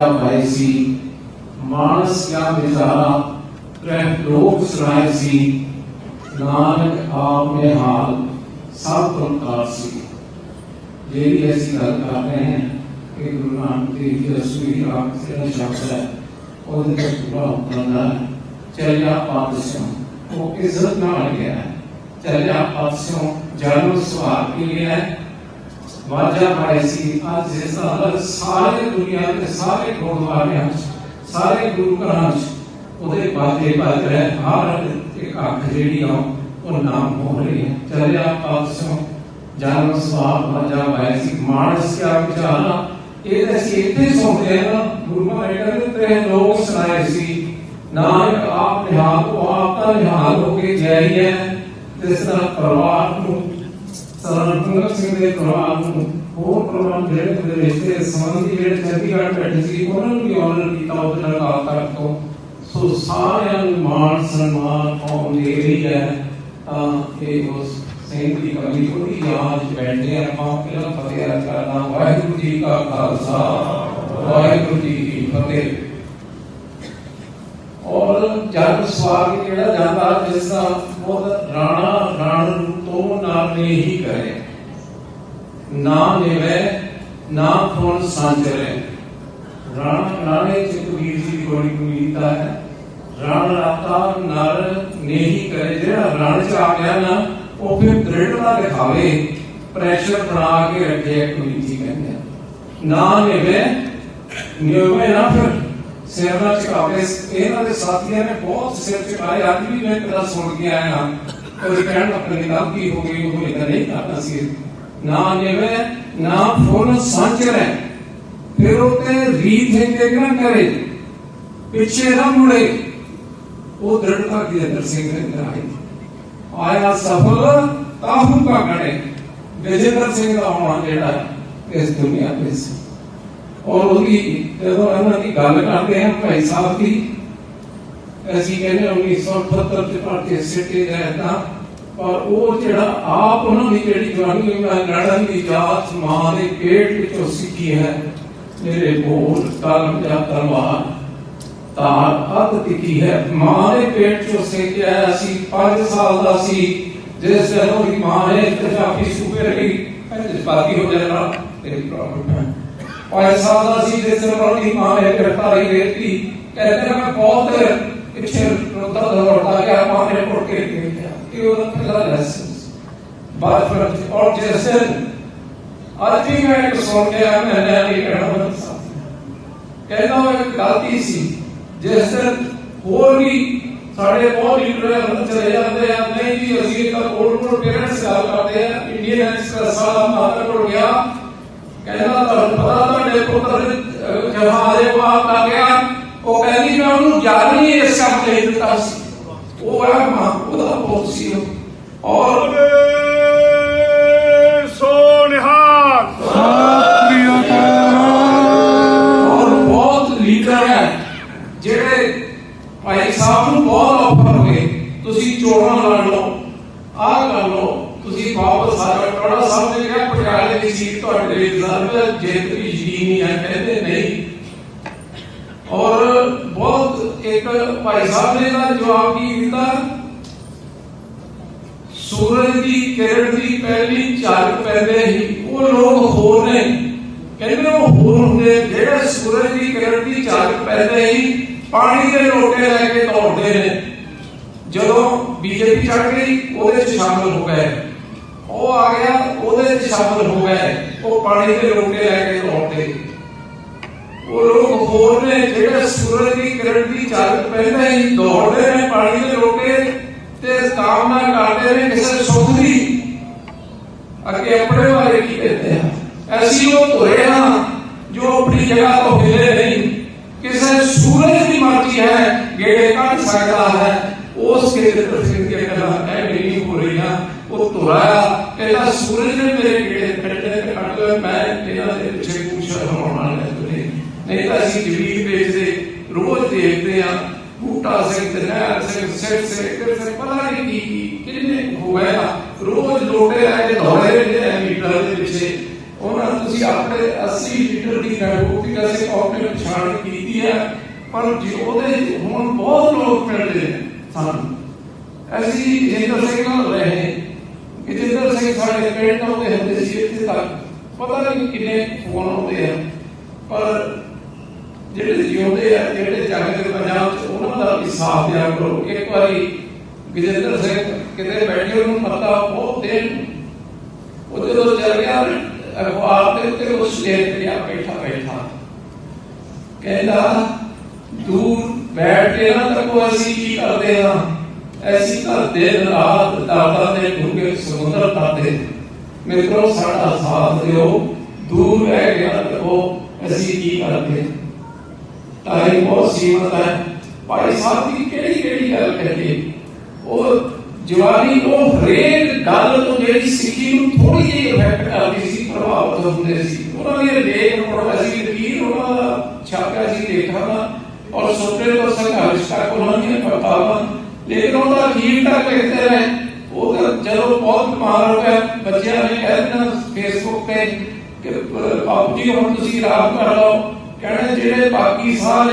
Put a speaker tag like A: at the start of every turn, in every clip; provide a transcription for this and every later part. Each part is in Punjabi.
A: ਭਾਈ ਸੀ ਮਾਨਸ ਕਿਆ ਵਿਚਾਰਾ ਰਹਿ ਲੋਕ ਸੁਣਾਏ ਸੀ ਨਾਨਕ ਆਪ ਨੇ ਹਾਲ ਸਭ ਪ੍ਰਕਾਰ ਸੀ ਜਿਹੜੀ ਅਸੀਂ ਗੱਲ ਕਰ ਰਹੇ ਹਾਂ ਕਿ ਗੁਰੂ ਨਾਨਕ ਦੇਵ ਜੀ ਦਾ ਸੂਈ ਰਾਗ ਜਿਹੜਾ ਸ਼ਬਦ ਹੈ ਉਹਦੇ ਤੇ ਪੂਰਾ ਹੁੰਦਾ ਹੈ ਚਲਿਆ ਪਾਤਸ਼ਾਹ ਉਹ ਇੱਜ਼ਤ ਨਾਲ ਗਿਆ ਹੈ ਚਲਿਆ ਪਾਤਸ਼ਾਹ ਜਨਮ ਸੁਭਾਅ ਕੇ ਲਿਆ ਹੈ ਵਾਜਾ ਪਾਈ ਸੀ। ਅੱਜ ਜਿਸ ਹਾਲਤ ਸਾਰੇ ਦੁਨੀਆ ਦੇ ਸਾਰੇ ਗੁਰਦੁਆਰਿਆਂ 'ਚ, ਸਾਰੇ ਗੁਰੂ ਘਰਾਂ 'ਚ ਉਹਦੇ ਬਾਤੇ ਵੱਜ ਰਹੇ ਹਰ ਇੱਕ ਅੱਖ ਜਿਹੜੀ ਆ, ਉਹ ਨਾਮ ਹੋ ਰਹੀ ਹੈ। ਚੱਲਿਆ ਪਾਸੋਂ ਜਨਮ ਸਵਾਬ ਵਾਜਾ ਪਾਈ ਮਾਨਸ ਕਿਆ ਵਿਚਾਰਾ, ਇਹ ਅਸੀਂ ਇੱਥੇ ਸੁਣਦੇ ਆ ਗੁਰੂ ਮਹਾਰਾਜ ਕਹਿੰਦੇ ਤੇ ਲੋਕ ਸੁਣਾਏ ਸੀ। ਨਾਨਕ ਆਪ ਨਿਹਾਲ ਉਹ ਆਪ ਤਾਂ ਨਿਹਾਲ ਹੋ ਕੇ ਜਾਈ ਹੈ। ਜਿਸ ਤਰ੍ਹਾਂ ਪਰਿਵਾਰ ਨੂੰ ਸਰਦਾਰ ਭਗਤ ਸਿੰਘ ਦੇ ਪਰਿਵਾਰ ਨੂੰ ਹੋਰ ਪਰਿਵਾਰ ਜਿਹੜੇ ਦੇ ਰਿਸ਼ਤੇ ਸੰਬੰਧੀ ਜਿਹੜੇ ਚੰਡੀਗੜ੍ਹ ਬੈਠੇ ਸੀ ਉਹਨਾਂ ਨੂੰ ਵੀ ਆਨਰ ਕੀਤਾ ਉਹਦੇ ਨਾਲ ਕਾਲ ਤੱਕ ਤੋਂ ਸੋ ਸਾਰਿਆਂ ਨੂੰ ਮਾਣ ਸਨਮਾਨ ਪਾਉਣ ਦੇ ਰਹੀ ਹੈ ਤਾਂ ਇਹ ਉਸ ਸਿੰਘ ਦੀ ਕਮੀ ਉਹਦੀ ਯਾਦ ਚ ਬੈਠੇ ਆਪਾਂ ਪਹਿਲਾਂ ਫਤਿਹ ਅਰਜ਼ ਕਰਨਾ ਵਾਹਿਗੁਰੂ ਜੀ ਕਾ ਖਾਲਸਾ ਵਾਹਿਗੁਰੂ ਜੀ ਕੀ ਫਤਿਹ ਔਰ ਜਨਮ ਜਿਹੜਾ ਜਾਂਦਾ ਜਿਸ ਦਾ ਉਹ ਰਾਣਾ, ਰਾਣ ਤੋਂ ਨਾਮ ਨੇ ਹੀ ਕਰੇ। ਨਾ ਨਿਵੇ, ਨਾ ਫੋਨ ਸਾਂਝਰੇ। ਰਾਣਾ, ਰਾਣੇ ਚ ਕਬੀਰ ਜੀ ਦੀ ਗੋੜੀ ਕੁਲੀਤਾ ਹੈ। ਰਾਣ ਰਾਤਾ ਨਰ ਨਹੀਂ ਕਰੇ। ਜਿਹੜਾ ਰਣ ਚ ਆ ਗਿਆ ਨਾ, ਉਹ ਫਿਰ ਦ੍ਰਿੜਤਾ ਦਿਖਾਵੇ। ਪ੍ਰੈਸ਼ਰ ਬਣਾ ਕੇ ਰੱਖੇ ਕਬੀਰ ਜੀ ਕਹਿੰਦੇ ਨਾ ਨਿਵੇ ਨਿਵੇ ਨਾ ਫਿਰ ਸਿਰ ਝੁਕਾਵੇ ਇਹਨਾਂ ਦੇ ਸਾਥੀਆਂ ਨੇ ਬਹੁਤ ਸਿਰ ਝੁਕਾਏ ਅੱਜ ਵੀ ਮੈਂ ਕਦਾ ਸੁਣ ਕੇ ਆਇਆ ਹਾਂ। ਕੋਈ ਕਹਿਣ ਆਪਣੇ ਕਿਤਾਬ ਕੀ ਹੋ ਗਈ ਉਹ ਇਦਾਂ ਨਹੀਂ ਕਰਦਾ ਸੀ। ਨਾ ਨਿਵੇ ਨਾ ਫੁੱਲ ਸੰਚਰੇ ਫਿਰ ਉਤੇ ਰੀਤ ਹੈ ਨਾ ਕਰੇ? ਪਿੱਛੇ ਨਾ ਮੁੜੇ। ਉਹ ਦ੍ਰਿੜਤਾ ਕੀ ਅੰਦਰ ਸਿੰਘ ਨੇ ਕਰਾਈ ਆਇਆ ਸਫਲ ਤਾਹੂ ਕਾ ਗਣੇ ਵਿਜੇਂਦਰ ਸਿੰਘ ਦਾ ਹੋਣਾ ਜਿਹੜਾ ਹੈ, ਇਸ ਦੁਨੀਆ ਸੀ। ਔਰ ਉਹਦੀ, ਜਦੋਂ ਇਹਨਾਂ ਦੀ ਗੱਲ ਕਰਦੇ ਹਾਂ, ਭਾਈ ਸਾਹਿਬ ਦੀ, ਅਸੀਂ ਕਹਿੰਦੇ 1978 ਚ ਭਾਰਤੀ ਸਿੱਟੇ ਗਏ ਤਾਂ ਉਹ ਜਿਹੜਾ ਆਪ ਉਹਨਾਂ ਦੀ ਜਿਹੜੀ ਜਵਾਨੀ ਹੋਈ, ਮੈਂ ਲੜਨ ਦੀ ਜਾਤ ਮਾਂ ਦੇ ਪੇਟ ਵਿੱਚੋਂ ਸਿੱਖੀ ਹੈ, ਮੇਰੇ ਬੋਲ, ਕਲਮ ਜਾਂ ਤਲਵਾਰ ਤਾਰ ਅੱਧ ਤਿੱਖੀ ਹੈ। ਮਾਂ ਦੇ ਪੇਟ ਚੋਂ ਸਿੱਖਿਆ ਅਸੀਂ 5 ਸਾਲ ਦਾ ਸੀ, ਜਿਸ ਦਿਨ ਉਹਦੀ ਮਾਂ ਨੇ ਪੰਜਾਬੀ ਸੂਬੇ ਰਹੀ ਜਜ਼ਬਾਤੀ ਹੋ ਜਾਣਾ ਤੇਰੀ ਪ੍ਰੋਬਲਮ ਹੈ। ਪੰਜ ਸਾਲ ਦਾ ਸੀ ਜਿਸ ਦਿਨ ਉਹਦੀ ਮਾਂ ਨੇ ਗ੍ਰਿਫਤਾਰੀ ਦੇ ਦਿੱਤੀ ਕਹਿੰਦੇ ਮੈਂ ਬਹੁਤ ਪਿੱਛੇ ਰੋਦਾ ਦੌੜਦਾ ਗਿਆ, ਮਾਂ ਨੇ ਪੁੱਟ ਕੇ ਦੇਖਿਆ ਕਿ ਉਹਦਾ ਪਹਿਲਾ ਲੈਸਨ ਬਾਅਦ ਫਿਰ ਔਰ ਜਿਸ ਦਿਨ ਅੱਜ ਵੀ ਮੈਂ ਇੱਕ ਸੁਣ ਕੇ ਆ ਮੈਂ ਨਹੀਂ ਕਹਿਣਾ ਬੰਦ ਕਹਿੰਦਾ ਉਹ ਇੱਕ ਗਲਤੀ ਸੀ, ਜਿਸ ਦਿਨ ਹੋਰ ਵੀ ਸਾਡੇ ਬਹੁਤ ਲੀਡਰ ਅੰਦਰ ਚਲੇ ਜਾਂਦੇ ਆ, ਨਹੀਂ ਜੀ, ਅਸੀਂ ਇੱਕ ਕੋਲ ਕੋਲ ਪੇਰੈਂਟਸ ਗੱਲ ਕਰਦੇ ਆ, ਇੰਡੀਅਨ ਐਕਸਪ੍ਰੈਸ ਵਾਲਾ ਮਾਤਾ ਕੋਲ ਗਿਆ ਕਹਿੰਦਾ ਤੁਹਾਨੂੰ ਪਤਾ ਤੁਹਾਡੇ ਪੁੱਤਰ ਜਹਾਜ਼ੇ ਬਾਹਰ ਆ ਗਿਆ। ਉਹ ਕਹਿੰਦੀ ਮੈਂ ਉਹਨੂੰ ਜਾਣ ਨਹੀਂ ਇਸ ਕੰਮ ਲਈ ਦਿੱਤਾ ਸੀ। ਉਹ ਆ ਮਾਂ ਉਹਦਾ ਪੁੱਤ ਸੀ। ਔਰ
B: ਸੋਨਿਹਾਲ
A: ਔਰ ਬਹੁਤ ਲੀਡਰ ਹੈ ਜਿਹੜੇ ਭਾਈ ਸਾਹਿਬ ਨੂੰ ਬਹੁਤ ਆਫਰ ਹੋਏ ਤੁਸੀਂ ਚੋਣਾਂ ਲੜ ਲਓ ਆਹ ਕਰ ਲਓ। ਤੁਸੀਂ ਵਾਪਸ ਆ ਟੋੜਾ ਸਾਹਿਬ ਨੇ ਕਿਹਾ ਪਟਿਆਲੇ ਦੀ ਸੀਟ ਤੁਹਾਡੇ ਲਈ ਰਿਜ਼ਰਵ ਹੈ ਜਿੱਤ ਵੀ ਯਕੀਨੀ ਹੈ, ਕਹਿੰਦੇ ਨਹੀਂ। ਔਰ ਬਹੁਤ ਇੱਕ ਭਾਈ ਸਾਹਿਬ ਨੇ ਦਾ ਜਵਾਬ ਕੀ ਦਿੱਤਾ? ਸੂਰਜ ਦੀ ਕਿਰਨ ਦੀ ਪਹਿਲੀ ਝਲਕ ਪੈਂਦੇ ਹੀ ਉਹ ਲੋਕ ਹੋਰ ਨੇ। ਕਹਿੰਦੇ ਉਹ ਹੋਰ ਹੁੰਦੇ, ਜਿਹੜੇ ਸੂਰਜ ਦੀ ਕਿਰਨ ਦੀ ਝਲਕ ਪੈਂਦੇ ਹੀ ਪਾਣੀ ਦੇ ਲੋਟੇ ਲੈ ਕੇ ਦੌੜਦੇ ਨੇ। ਜਦੋਂ ਬੀਜੇਪੀ ਚੜ ਗਈ, ਉਹਦੇ ਚ ਸ਼ਾਮਲ ਹੋ ਗਏ। ਉਹ ਆ ਗਿਆ, ਉਹਦੇ ਚ ਸ਼ਾਮਲ ਹੋ ਗਏ ਉਹ ਪਾਣੀ ਦੇ ਲੋਟੇ ਲੈ ਕੇ ਦੌੜਦੇ ਉਹ ਲੋਕ ਹੋਰ ਨੇ, ਜਿਹੜੇ ਸੂਰਜ ਦੀ ਕਿਰਨ ਦੀ ਝਲਕ ਪੈਂਦੇ ਹੀ ਦੌੜਦੇ ਨੇ ਪਾਣੀ ਦੇ ਲੋਟੇ ਤੇ ਕਾਮਨਾ ਕਰਦੇ ਨੇ ਕਿਸੇ ਸੁੱਖ ਦੀ। ਅੱਗੇ ਆਪਣੇ ਬਾਰੇ ਕੀ ਕਹਿੰਦੇ ਆ? ਅਸੀਂ ਉਹ ਧੁਰੇ ਹਾਂ, ਜੋ ਆਪਣੀ ਜਗ੍ਹਾ ਤੋਂ ਹਿਲੇ ਨਹੀਂ। ਕਿਸੇ ਸੂਰਜ ਦੀ ਮਰਜ਼ੀ ਹੈ, ਗੇੜੇ ਕੱਢ ਸਕਦਾ ਹੈ। ਉਸ ਕੇਂਦਰ ਸਿੰਘ ਦੀਆਂ ਗੱਲਾਂ ਇਹ ਨਹੀਂ ਹੋ? ਰਹੀਆਂ ਉਹ ਧੁਰਾ ਕਹਿੰਦਾ ਸੂਰਜ ਨੇ ਮੇਰੇ ਗੇੜੇ ਕੱਢੇ ਤੇ ਕੱਢ ਲਏ ਮੈਂ ਇਹਨਾਂ ਦੇ ਪਿੱਛੇ ਕੁਛ ਹੋਣ ਵਾਲਾ ਨਹੀਂ ਨਹੀਂ ਤਾਂ ਅਸੀਂ ਜਵੀਰ ਵੇਚਦੇ ਰੋਜ਼ ਦੇਖਦੇ ਆ ਬੂਟਾ ਸਿੰਘ ਤੇ ਨਹਿਰ ਸਿੰਘ ਸਿਰ ਸੇ ਫਿਰ ਸੇ ਪਤਾ ਨਹੀਂ ਕੀ ਕੀ ਕਿੰਨੇ ਹੋ ਗਿਆ ਰੋਜ਼ ਲੋਟੇ ਲੈ ਕੇ ਦੌੜੇ ਰਹਿੰਦੇ ਆ ਮੀਟਰ ਦੇ ਪਿੱਛੇ ਉਹਨਾਂ ਨੇ ਤੁਸੀਂ ਆਪਣੇ ਅਸਲੀ ਲੀਡਰ ਦੀ ਮਹਿਬੂਬੀ ਕਿਸੇ ਕੌਮ ਨੇ ਪਛਾਣ ਕੀਤੀ ਹੈ ਪਰ ਜੀ ਉਹਦੇ ਹੁਣ ਬਹੁਤ ਲੋਕ ਮਿਲਦੇ ਨੇ ਸਾਨੂੰ ਅਸੀਂ ਜਿੰਦਰ ਸਿੰਘ ਨਾਲ ਰਹੇ ਕਿ ਸਿੰਘ ਸਾਡੇ ਪਿੰਡ ਆਉਂਦੇ ਹੁੰਦੇ ਸੀ ਇੱਥੇ ਤੱਕ, ਪਤਾ ਨਹੀਂ ਕਿੰਨੇ ਫੋਨ ਆਉਂਦੇ ਆ। ਪਰ ਜਿਹੜੇ ਜਿਉਂਦੇ ਆ, ਜਿਹੜੇ ਜੱਗ ਪੰਜਾਬ ਚ, ਉਹਨਾਂ ਦਾ ਵੀ ਸਾਥ ਦਿਆ ਕਰੋ। ਇੱਕ ਵਾਰੀ ਵਿਜੇਂਦਰ ਸਿੰਘ ਕਿਤੇ ਬੈਠੇ, ਉਹਨੂੰ ਪਤਾ ਬਹੁਤ ਦਿਨ ਉਹ ਜਦੋਂ ਚੱਲ ਗਿਆ, ਅਖਬਾਰ ਦੇ ਉੱਤੇ ਉਸ ਲੇਖ ਲਿਆ ਬੈਠਾ ਬੈਠਾ। ਕਹਿੰਦਾ, ਦੂਰ ਬੈਠ ਕੇ ਨਾ ਤੱਕੋ ਅਸੀਂ ਕੀ ਕਰਦੇ ਹਾਂ? ਐਸੀ ਘਰ ਰਾਤ ਦਾਦਾ ਦੇ ਡੂੰਘੇ ਸਮੁੰਦਰ ਤਾਤੇ ਮਿੱਤਰੋ ਸਾਡਾ ਸਾਥ ਦਿਓ, ਦੂਰ ਰਹਿ ਗਿਆ ਤੱਕੋ ਅਸੀਂ ਕੀ ਕਰਦੇ? ਟਾਈਮ ਬਹੁਤ ਸੀਮਤ ਹੈ। ਭਾਈ ਸਾਹਿਬ ਦੀ ਕਿਹੜੀ ਕਿਹੜੀ ਗੱਲ ਕਰੀਏ ਉਹ ਜਵਾਨੀ ਉਹ ਹਰੇਕ ਗੱਲ ਤੋਂ ਜਿਹੜੀ ਸਿੱਖੀ ਨੂੰ ਥੋੜੀ ਜਿਹੀ ਇਫੈਕਟ ਕਰਦੀ ਸੀ, ਪ੍ਰਭਾਵਿਤ ਹੁੰਦੇ ਸੀ। ਉਹਨਾਂ ਦੇ ਲੇਖ ਪੜ੍ਹਦਾ ਸੀ ਲਕੀਰ ਉਹਨਾਂ ਦਾ ਛਾਪਿਆ ਸੀ ਲੇਖਾਂ ਔਰ ਸੁਪਰੇ ਤੋਂ ਸੰਘਰਸ਼ ਤੱਕ ਉਹਨਾਂ ਦੀਆਂ ਕਿਤਾਬਾਂ ਲੇਕਿਨ ਉਹਦਾ ਅਖੀਰ ਤੱਕ ਲਿਖਦੇ ਰਹੇ ਉਹ ਜਦੋਂ ਬਹੁਤ ਬਿਮਾਰ ਹੋ ਗਿਆ। ਬੱਚਿਆਂ ਨੇ ਕਹਿ ਦੇਣਾ ਫੇਸਬੁੱਕ ਤੇ ਕਿ, ਬਾਪੂ ਜੀ, ਹੁਣ ਤੁਸੀਂ ਆਰਾਮ ਕਰ ਲਓ। ਕਹਿੰਦੇ, ਜਿਹੜੇ ਬਾਕੀ ਸਾਹ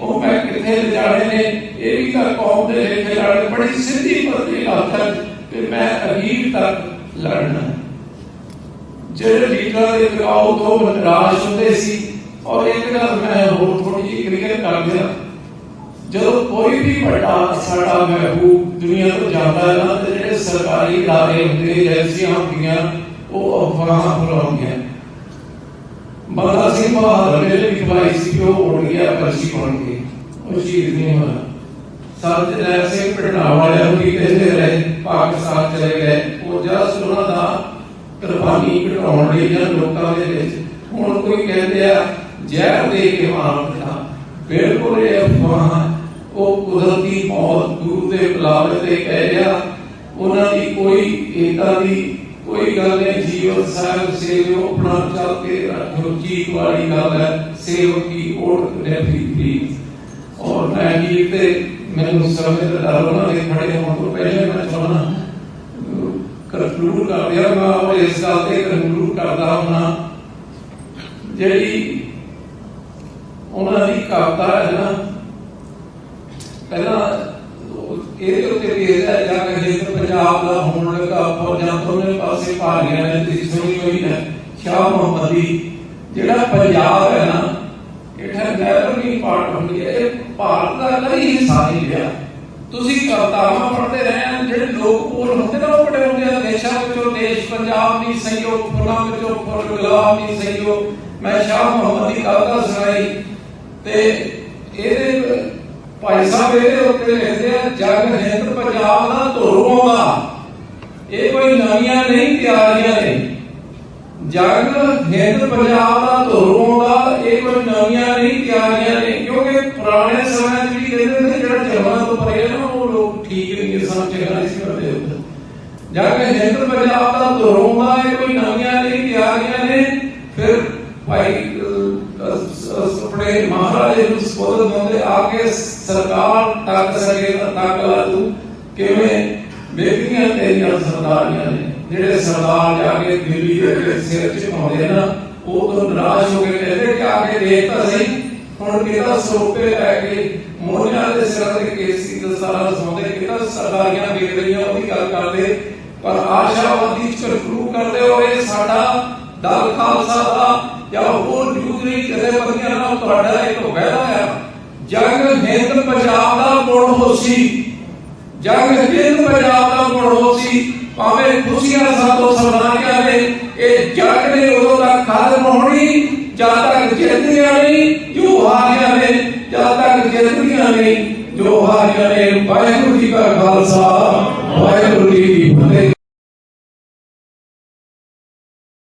A: ਉਹ ਮੈਂ ਕਿੱਥੇ ਲਿਜਾਣੇ ਨੇ? ਇਹ ਵੀ ਤਾਂ ਕੌਮ ਦੇ ਲੇਖੇ ਲੜਨ ਬੜੀ ਸਿੱਧੀ ਪਰਦੀ ਗੱਲ ਹੈ ਕਿ ਮੈਂ ਅਖੀਰ ਤੱਕ ਲੜਨਾ ਜਿਹੜੇ ਲੀਡਰਾਂ ਦੇ ਵਿਗਾਉ ਤੋਂ ਨਿਰਾਸ਼ ਹੁੰਦੇ ਸੀ। ਔਰ ਇੱਕ ਗੱਲ ਮੈਂ ਹੋਰ ਥੋੜੀ ਜਿਹੀ ਕਲੀਅਰ ਕਰ ਦਿਆਂ। ਜਦੋਂ ਕੋਈ ਵੀ ਵੱਡਾ ਸਾਡਾ ਮਹਿਬੂਬ ਦੁਨੀਆ ਤੋਂ ਜਾਂਦਾ ਹੈ ਨਾ ਤੇ ਜਿਹੜੇ ਸਰਕਾਰੀ ادارے ਹੁੰਦੇ ਏਜੰਸੀਆਂ ਹੁੰਦੀਆਂ ਉਹ ਅਫਵਾਹਾਂ ਫੈਲਾਉਂਦੀਆਂ ਬੰਦਾ ਸਿੰਘ ਬਹਾਦਰ ਨੇ ਜਿਹੜੀ ਖਵਾਈ ਸੀ ਕਿ ਉਹ ਉੜ ਗਿਆ ਪਰਚੀ ਬਣ ਕੇ ਉਹ ਚੀਜ਼ ਨਹੀਂ ਹੋਇਆ ਸਰਜਨੈਲ ਸਿੰਘ ਪਿੰਡਾਂ ਵਾਲਿਆਂ ਨੂੰ ਵੀ ਕਹਿੰਦੇ ਰਹੇ ਪਾਕਿਸਤਾਨ ਚਲੇ ਗਏ ਉਹ ਜਸ ਉਹਨਾਂ ਦਾ ਕੁਰਬਾਨੀ ਘਟਾਉਣ ਲਈ ਜਾਂ ਲੋਕਾਂ ਦੇ ਵਿੱਚ ਹੁਣ ਕੋਈ ਕਹਿੰਦੇ ਆ ਜ਼ਹਿਰ ਦੇ ਕੇ ਮਾਰ ਦਿੱਤਾ ਬਿਲਕੁਲ ਇਹ ਅਫਵਾਹ ਉਹ ਕੁਦਰਤੀ ਮੌਤ ਗੁਰੂ ਦੇ ਬੁਲਾਵੇ ਤੇ ਕਹਿ ਰਿਹਾ, ਉਹਨਾਂ ਦੀ ਕੋਈ ਏਦਾਂ ਦੀ ਕੋਈ ਗੱਲ ਨਹੀਂ, ਜੀਵਨ ਸਾਹਿਬ ਸੇਵਿਓ, ਆਪਣਾ ਚੱਲ ਕੇ ਰੱਖੋ ਜੀਤ ਵਾਲੀ ਗੱਲ ਹੈ, ਸੇਵਕ ਦੀ ਓਟ ਨੈਫੀ ਪਲੀਜ਼ ਔਰ ਮੈਂ ਜੀ ਤੇ ਮੈਨੂੰ ਸਮਝ ਦਾ ਡਰ ਉਹਨਾਂ ਦੇ ਖੜੇ ਹੋਣ ਤੋਂ ਪਹਿਲੇ ਮੈਂ ਚਾਹਣਾ ਕਰਕਲੂਰ ਕਰ ਦਿਆ ਮੈਂ ਉਹ ਇਸ ਗੱਲ ਤੇ ਕਰਕਲੂਰ ਕਰਦਾ ਹੁਣਾ ਜਿਹੜੀ ਉਹਨਾਂ ਦੀ ਕਵਿਤਾ ਹੈ ਨਾ ਪਹਿਲਾਂ ਇਹਦੇ ਉੱਤੇ ਵੀ ਇਹਦਾ ਜਾਂ ਕਹੇ ਪੰਜਾਬ ਦਾ ਹੋਣ ਲੱਗਾ ਫੌਜਾਂ ਦੋਨੇ ਪਾਸੇ ਭਾਰੀਆਂ ਨੇ ਤੁਸੀਂ ਸੁਣੀ ਹੋਈ ਹੈ, ਸ਼ਾਹ ਮੁਹੰਮਦ ਜਿਹੜਾ ਪੰਜਾਬ ਹੈ ਨਾ ਇਹ ਨੈਵਰ ਪਾਰਟ ਹੁੰਦੀ ਹੈ, ਇਹ ਭਾਰਤ ਦਾ ਕਦੀ ਹਿੱਸਾ ਨਹੀਂ ਰਿਹਾ। ਤੁਸੀਂ ਕਵਿਤਾਵਾਂ ਪੜ੍ਹਦੇ ਰਹੇ ਜਿਹੜੇ ਲੋਕ ਬੋਲ ਹੁੰਦੇ ਨਾ ਉਹ ਪੜੇ ਹੁੰਦੇ ਆ, ਦੇਸ਼ਾਂ ਵਿੱਚੋਂ ਦੇਸ਼, ਪੰਜਾਬ ਨਹੀਂ ਸਹਿਯੋਗ, ਫੁੱਲਾਂ ਵਿੱਚੋਂ ਫੁੱਲ, ਗੁਲਾਬ ਨਹੀਂ ਸਹਿਯੋਗ। ਮੈਂ ਸ਼ਾਹ ਮੁਹੰਮਦ ਦੀ ਕਵਿਤਾ ਸੁਣਾਈ। ਤੇ ਇਹਦੇ ਭਾਈ ਸਾਹਿਬ ਇਹਦੇ ਉੱਤੇ ਲਿਖਦੇ ਆ, ਜਗ ਹਿੰਦ ਪੰਜਾਬ ਦਾ ਧੁਰੋਂ ਦਾ ਇਹ ਕੋਈ ਨਵੀਆਂ ਨਹੀਂ, ਤਿਆਰੀਆਂ ਨੇ ਜਗ ਹਿੰਦ ਪੰਜਾਬ ਦਾ ਧੁਰੋਂ ਦਾ ਇਹ ਕੋਈ ਨਵੀਆਂ ਨਹੀਂ, ਤਿਆਰੀਆਂ ਨੇ ਕਿਉਂਕਿ ਪੁਰਾਣੇ ਸਮੇਂ 'ਚ ਵੀ ਕਹਿੰਦੇ ਨੇ ਜਿਹੜਾ ਜਮਾਨਾ ਤੋਂ ਪਰੇ ਨਾ, ਉਹ ਲੋਕ ਠੀਕ ਨਹੀਂ ਸਨ ਚੰਗਾ ਨਹੀਂ ਸੀ ਕਰਦੇ। ਹੁੰਦੇ ਜਗ ਹਿੰਦ ਪੰਜਾਬ ਦਾ ਧੁਰੋਂ ਦਾ ਇਹ ਕੋਈ ਨਵੀਆਂ ਨਹੀਂ ਤਿਆਰੀਆਂ ਨੇ ਫਿਰ ਭਾਈ ਅਹ, ਅਹ, ਆਪਣੇ ਮਹਾਰਾਜੇ ਨੂੰ ਸਪੋਰਟ ਦਿੰਦੇ ਆ ਕੇ ਸਰਕਾਰ ਸਕੇ ਤੱਕ ਲਾ ਤੂੰ ਕਿਵੇਂ? ਬੇਬੀਆਂ ਤੇਰੀਆਂ ਸਰਦਾਰੀਆਂ ਨੇ। ਜਿਹੜੇ ਸਰਦਾਰ ਜਾ ਕੇ ਦਿੱਲੀ ਦੇ ਵਿੱਚ ਸਿਰ ਝੁਕਾਉਂਦੇ ਨਾ, ਉਹ ਤੋਂ ਨਿਰਾਸ਼ ਹੋ ਕੇ ਕਹਿੰਦੇ ਕਿ ਆ ਕੇ ਦੇਖ ਤਾਂ ਸਹੀ। ਹੁਣ ਕਿਹਦਾ ਸਰੋਪੇ ਲੈ ਕੇ ਮੋਹਨਿਆਂ ਦੇ ਸਿਰਾਂ ਤੇ ਕੇਸੀ ਦਾ ਸਾਰਾ ਸੌਂਦੇ। ਕਿਹਦਾ ਸਰਦਾਰੀਆਂ ਵੇਖ ਰਹੀਆਂ, ਉਹਦੀ ਗੱਲ ਕਰਦੇ। ਪਰ ਆਸ਼ਾਵਾਦੀ ਚਰਕਰੂ ਕਰਦੇ ਹੋਏ ਸਾਡਾ ਦਲ ਖਾਲਸਾ ਦਾ ਜਾਂ ਹੋਰ ਜੂਦਰੀ ਜਥੇਬੰਦੀਆਂ ਨਾਲ ਤੁਹਾਡਾ ਇੱਕ ਵਾਅਦਾ ਹੈ ਜੰਗ ਹਿੰਦ ਪੰਜਾਬ ਦਾ ਮੁੜ ਹੋਸੀ। ਜੰਗ ਹਿੰਦ ਪੰਜਾਬ ਦਾ ਮੁੜ ਹੋਸੀ। ਭਾਵੇਂ ਖੁਸ਼ੀਆਂ ਸਾਤੋਂ